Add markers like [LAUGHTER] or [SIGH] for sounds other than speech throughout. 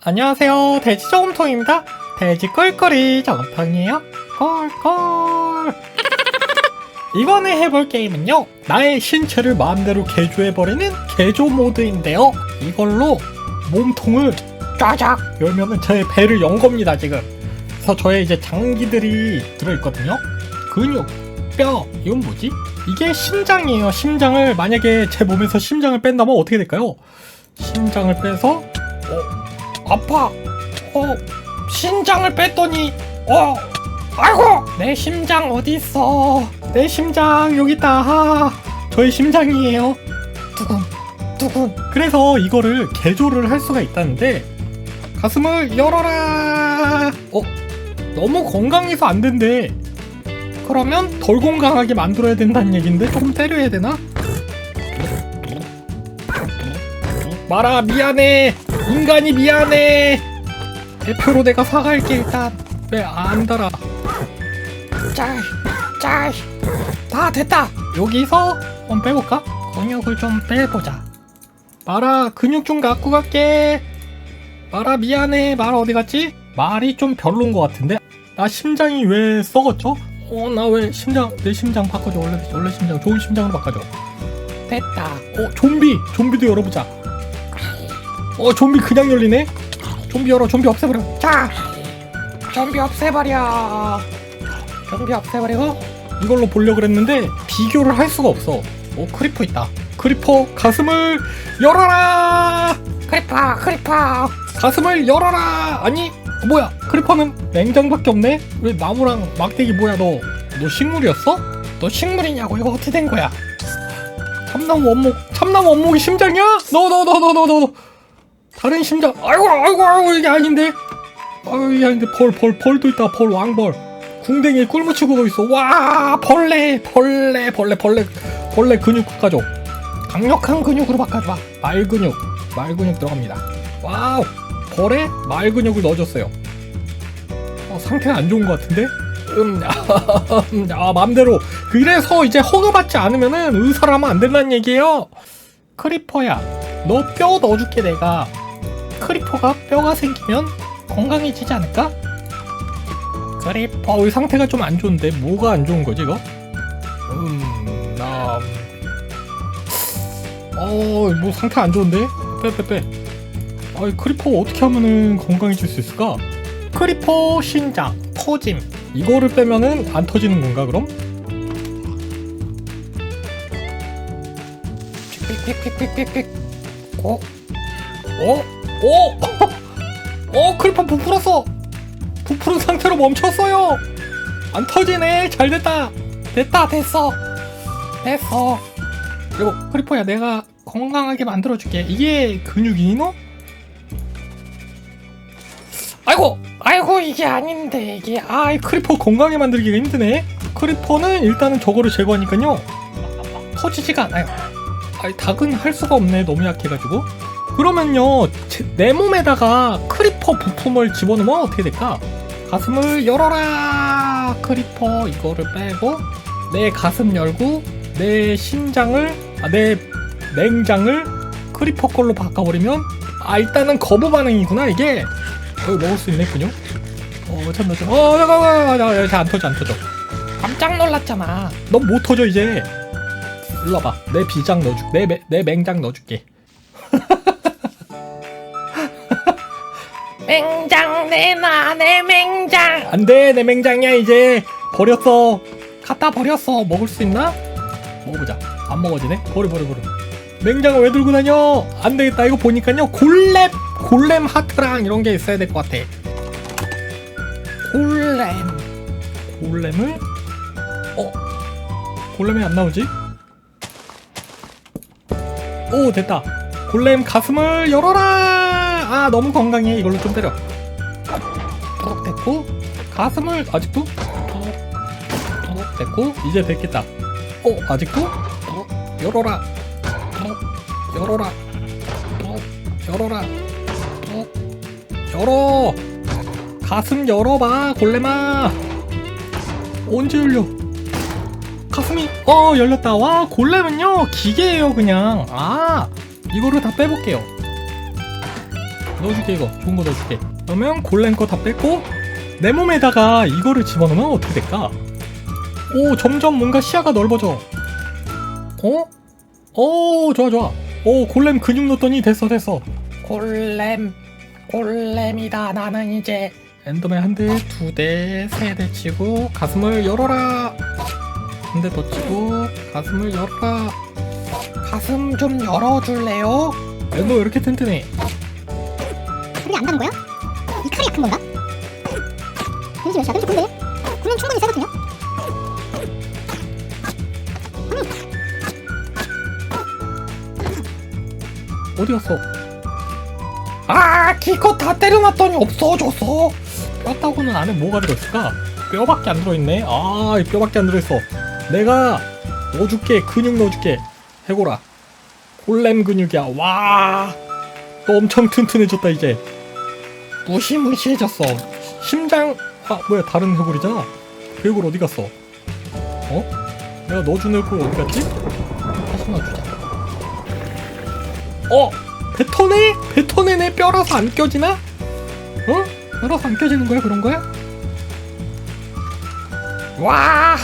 안녕하세요. 돼지 저금통입니다. 돼지 꿀꿀이 저금통이에요. 꿀꿀. [LAUGHS] 이번에 해볼 게임은요. 나의 신체를 마음대로 개조해버리는 개조 모드인데요. 이걸로 몸통을 쫙쫙 열면은 제 배를 연 겁니다, 지금. 그래서 저의 이제 장기들이 들어있거든요. 근육, 뼈, 이건 뭐지? 이게 심장이에요. 심장을 만약에 제 몸에서 심장을 뺀다면 어떻게 될까요? 심장을 빼서 어, 아파. 어, 심장을 뺐더니, 어, 아이고, 내 심장 어디 있어? 내 심장 여기 있다. 하, 저의 심장이에요. 두근, 두근. 그래서 이거를 개조를 할 수가 있다는데 가슴을 열어라. 어, 너무 건강해서 안 된대. 그러면 덜 건강하게 만들어야 된다는 얘긴데 조금 때려야 되나? 마라 미안해 인간이 미안해. 대표로 내가 사갈게 일단. 왜안 달아? 짤짤다 됐다. 여기서 한번 빼볼까? 근육을 좀 빼보자. 마라 근육 좀 갖고 갈게. 마라 미안해. 마라 어디 갔지? 말이 좀 별론 것 같은데? 나 심장이 왜 썩었죠? 어 나 왜 심장 내 심장 바꿔줘. 원래 원래 심장 좋은 심장으로 바꿔줘. 됐다. 어 좀비. 좀비도 열어보자 어 좀비 그냥 열리네? 좀비 열어 좀비 없애버려. 자! 좀비 없애버려. 좀비 없애버리고 이걸로 보려고 그랬는데 비교를 할 수가 없어. 오 크리퍼 있다. 크리퍼 가슴을 열어라! 크리퍼 크리퍼. 가슴을 열어라! 아니 뭐야? 크리퍼는 냉장밖에 없네? 왜 나무랑 막대기 뭐야 너? 너 식물이었어? 너 식물이냐고? 이거 어떻게 된 거야? 참나무 원목 참나무 원목이 심장이야? 너너너너너너 다른 심장 아이고 아이고 아이고 이게 아닌데? 아유 이게 아닌데. 벌 벌 벌 도 있다. 벌 왕벌. 궁뎅이에 꿀 묻히고 있어. 와 벌레 벌레 벌레 벌레 벌레 근육 바꿔줘 강력한 근육으로 바꿔줘 말 근육 말 근육 들어갑니다. 와우 벌에 말 근육을 넣어줬어요. 어, 상태가 안 좋은 것 같은데? 음, [LAUGHS] 아, 맘대로. 그래서 이제 허가받지 않으면은 의사를 하면 안 된다는 얘기예요. 크리퍼야, 너 뼈 넣어줄게, 내가. 크리퍼가 뼈가 생기면 건강해지지 않을까? 크리퍼, 의 상태가 좀 안 좋은데, 뭐가 안 좋은 거지, 이거? 음, 나. 어, 뭐 상태 안 좋은데? 빼, 빼, 빼. 아이, 크리퍼 어떻게 하면은 건강해질 수 있을까? 크리퍼 신장, 터짐. 이거를 빼면은 안 터지는 건가, 그럼? 픽픽픽픽픽픽. 어? 어? 어? 어, 크리퍼 부풀었어! 부풀은 상태로 멈췄어요! 안 터지네! 잘 됐다! 됐다, 됐어! 됐어! 그리고 크리퍼야, 내가 건강하게 만들어줄게. 이게 근육이니, 너? 아이고 아이고 이게 아닌데 이게 아이 크리퍼 건강하게 만들기가 힘드네 크리퍼는 일단은 저거를 제거하니까요 터지지가 않아요 아이 닭은 할 수가 없네 너무 약해가지고 그러면요 제- 내 몸에다가 크리퍼 부품을 집어넣으면 어떻게 될까 가슴을 열어라 크리퍼 이거를 빼고 내 가슴 열고 내 심장을 아, 내 냉장을 크리퍼 걸로 바꿔버리면 아 일단은 거부 반응이구나 이게 어, 먹을 수 있네 근육? 어 참나 참. 어 잠깐만 나잘안 터져 안 터져. 깜짝 놀랐잖아. 넌 못 터져 이제. 일로 와봐. 내 비장 넣어줄. 내, 매- 내 맹장 넣어줄게. 맹장 내놔 내 맹장. 안돼 내 맹장이야 이제 버렸어. 갖다 버렸어. 먹을 수 있나? 먹어보자. 안 먹어지네. 버려 버려 버려. 맹장을 왜 들고 다녀? 안 되겠다. 이거 보니까요. 골렘, 골렘 하트랑 이런 게 있어야 될 것 같아. 골렘. 골렘을? 어? 골렘이 안 나오지? 오, 됐다. 골렘 가슴을 열어라! 아, 너무 건강해. 이걸로 좀 때려. 톡 됐고, 가슴을 아직도? 톡, 톡 됐고, 이제 됐겠다. 어, 아직도? 톡, 열어라. 톡, 열어라. 톡, 열어라. 톡, 열어. 가슴 열어봐, 골렘아. 언제 열려? 가슴이 어 열렸다. 와 골렘은요 기계예요 그냥. 아 이거를 다 빼볼게요. 넣어줄게 이거. 좋은 거 넣어줄게. 그러면 골렘 거 다 뺐고 내 몸에다가 이거를 집어넣으면 어떻게 될까? 오 점점 뭔가 시야가 넓어져. 어? 오 좋아 좋아. 오 골렘 근육 넣었더니 됐어 됐어. 골렘 골렘이다 나는 이제. 엔더맨 한 대, 두 대, 세 대 치고 가슴을 열어라. 한 대 더 치고 가슴을 열어라. 가슴 좀 열어줄래요? 엔더 왜 이렇게 튼튼해 안 가는 거야? 이 칼이 약한 건가? 몇이야? 벤지 근데 구면 충분히 세거든요? 어디 갔어? 아 기껏 다 때려놨더니 없어졌어 뼈다구는 안에 뭐가 들어있을까? 뼈밖에 안 들어있네 아이 뼈밖에 안 들어있어 내가 넣어줄게 근육 넣어줄게 해고라 골렘 근육이야 와너 엄청 튼튼해졌다 이제 무시무시해졌어 심장 아 뭐야 다른 해골이잖아 그 해골 어디 갔어? 어? 내가 넣어준 해골 어디 갔지? 다시 넣어주자 어? 뱉어내? 뱉어내네 뼈라서 안 껴지나? 어? 뼈라서 안 껴지는 거야 그런 거야? 와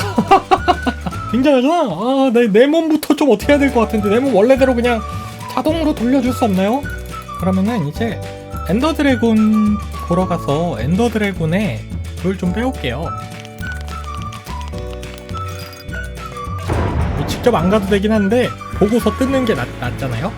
[LAUGHS] 굉장하잖아 아, 내, 내 몸부터 좀 어떻게 해야 될 것 같은데 내 몸 원래대로 그냥 자동으로 돌려줄 수 없나요? 그러면은 이제 엔더 드래곤 보러 가서 엔더 드래곤에 그걸 좀 빼올게요. 뭐 직접 안 가도 되긴 한데 보고서 뜯는 게 낫, 낫잖아요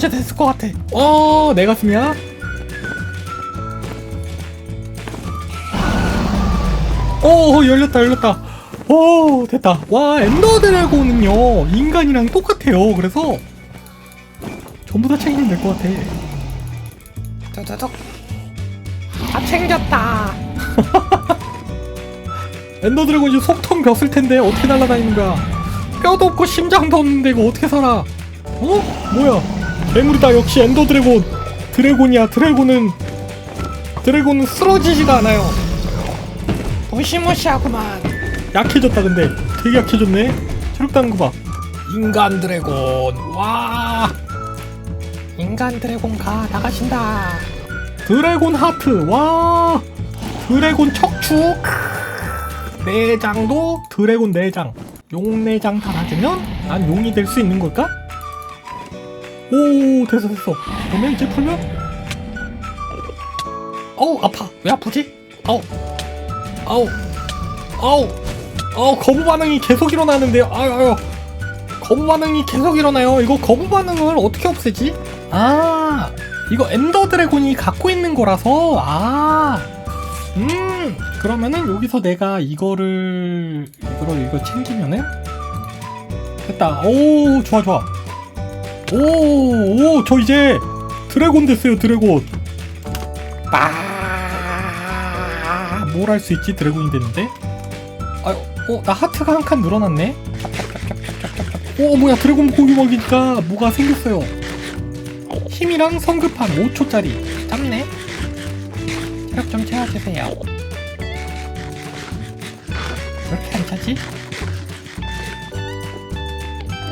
이제 됐을 것 같아. 어 내 가슴이야? 오 열렸다 열렸다. 오 됐다. 와 엔더 드래곤은요 인간이랑 똑같아요. 그래서 전부 다 챙기면 될 것 같아. 두두둑 다 챙겼다. [LAUGHS] 엔더 드래곤 이제 속통 벼슬 텐데 어떻게 날아다니는 거야 뼈도 없고 심장도 없는데 이거 어떻게 살아? 어? 뭐야 괴물이다. 역시 엔더 드래곤. 드래곤이야 드래곤은. 드래곤은 쓰러지지가 않아요. 무시무시하구만. 약해졌다 근데. 되게 약해졌네. 체력 따는 거봐. 인간 드래곤. 와. 인간 드래곤 가? 나가신다. 드래곤 하트. 와. 드래곤 척추. 내장도 드래곤 내장. 용 내장 달아주면 난 용이 될 수 있는 걸까? 오 됐어 됐어. 그러면 이제 풀면? 어우 아파. 왜 아프지? 아우. 아우. 아우. 아우 거부 반응이 계속 일어나는데요. 아유 아유. 거부 반응이 계속 일어나요. 이거 거부 반응을 어떻게 없애지? 아 이거 엔더 드래곤이 갖고 있는 거라서? 아. 음, 그러면은 여기서 내가 이거를 이거를 이거 챙기면은? 됐다. 오, 좋아 좋아. 오, 오, 저 이제 드래곤 됐어요, 드래곤. 빠. 뭘 할 수 있지? 드래곤이 됐는데. 아, 어, 나 하트가 한 칸 늘어났네. 오, 뭐야? 드래곤 고기 먹이니까 뭐가 생겼어요. 힘이랑 성급함 5초짜리. 짧네. 체력 좀 채워주세요. 왜 이렇게 안 차지?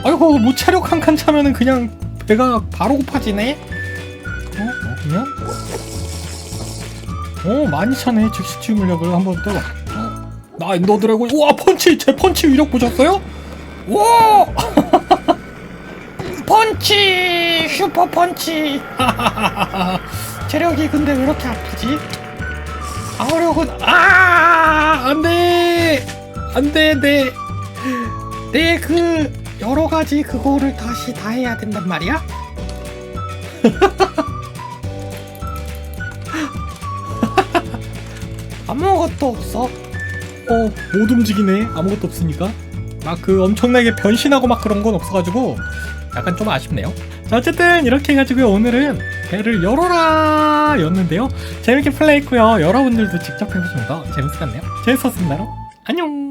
아이고 뭐 체력 한 칸 차면은 그냥 배가 바로 고파지네. 어? 먹으면? 어 많이 차네 즉시 치유 물력을 한번 떠봐. 어? 나 엔더 드래곤 우와 펀치 제 펀치 위력 보셨어요? 와 [LAUGHS] 펀치 슈퍼 펀치 [LAUGHS] 체력이 근데 왜 이렇게 아프지? 아우력은 아 안돼 안돼 내내그 여러 가지 그거를 다시 다 해야 된단 말이야? [LAUGHS] 아무것도 없어 어, 못 움직이네. 아무것도 없으니까. 막 그 엄청나게 변신하고 막 그런 건 없어가지고 약간 좀 아쉽네요. 자, 어쨌든 이렇게 해가지고 오늘은 배를 열어라 였는데요. 재밌게 플레이했고요. 여러분들도 직접 해보시면 더 재밌을 것 같네요. 재밌었습니다. 안녕!